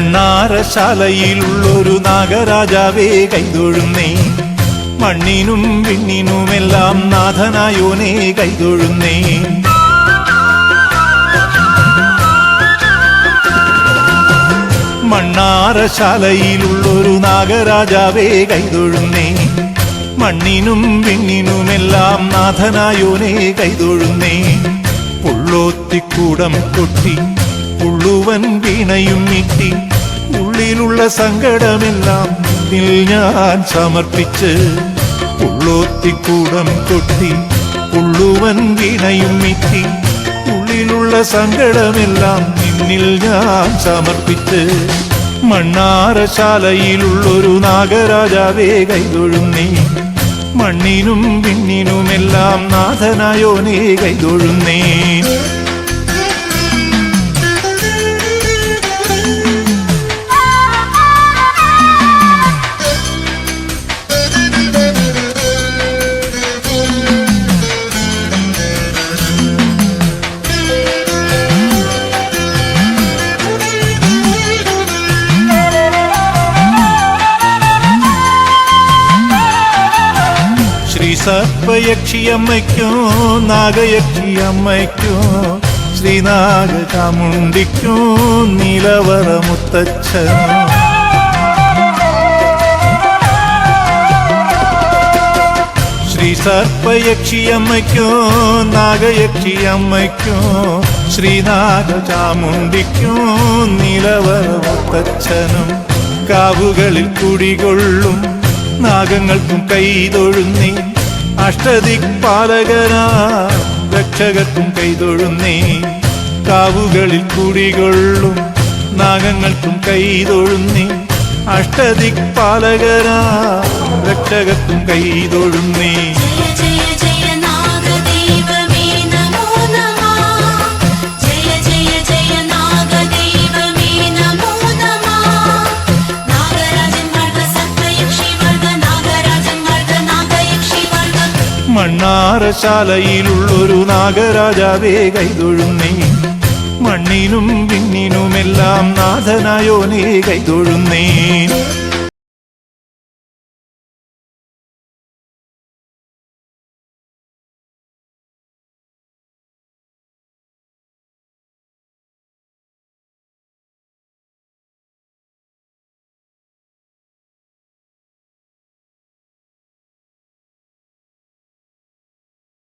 മണ്ണാറശാലയിലുള്ളൊരു നാഗരാജാവേ കൈതൊഴുന്നേ. മണ്ണിനും വിണ്ണിനുമെല്ലാം നാഥനായോനേ കൈതൊഴുന്നേ. മണ്ണാറശാലയിലുള്ളൊരു നാഗരാജാവേ കൈതൊഴുന്നേ. മണ്ണിനും വിണ്ണിനുമെല്ലാം നാഥനായോനേ കൈതൊഴുന്നേ. പുള്ളോത്തിക്കൂടം കൊട്ടി പുള്ളുവൻ വീണയും നീട്ടി ഉള്ളിലുള്ള സങ്കടമെല്ലാം നിന്നിൽ ഞാൻ സമർപ്പിച്ച് പുള്ളോത്തിക്കൂടം കൊട്ടി പുള്ളുവൻ വീണയും നീട്ടി ഉള്ളിലുള്ള സങ്കടമെല്ലാം നിന്നിൽ ഞാൻ സമർപ്പിച്ച് മണ്ണാറശാലയിലുള്ളൊരു നാഗരാജാവേ കൈതൊഴുന്നേ മണ്ണിനും വിണ്ണിനുമെല്ലാം നാഥനായോനേ കൈതൊഴുന്നേ സർപ്പയക്ഷിയമ്മയ്ക്കോ നാഗയക്ഷിയമ്മയ്ക്കോ ശ്രീനാഗ ചാമുണ്ടിക്കും നിലവറ മുത്തച്ഛൻ ശ്രീ സർപ്പയക്ഷിയമ്മയ്ക്കോ നാഗയക്ഷിയമ്മയ്ക്കോ ശ്രീനാഗ ചാമുണ്ടിക്കോ നിലവറ മുത്തച്ഛനും കാവുകളിൽ കുടികൊള്ളും നാഗങ്ങൾക്കും കൈതൊഴുന്നേ അഷ്ടദിക്പാലകനാ രക്ഷകർക്കും കൈതൊഴുന്നേ കാവുകളിൽ കുടികൊള്ളും നാഗങ്ങൾക്കും കൈതൊഴുന്നേ അഷ്ടദിക്പാലകനാ രക്ഷകർക്കും കൈതൊഴുന്നേ മണ്ണാറശാലയിലുള്ളൊരു നാഗരാജാവേ കൈതൊഴുന്നേ. മണ്ണിനും വിണ്ണിനുമെല്ലാം നാഥനായോനേ കൈതൊഴുന്നേ.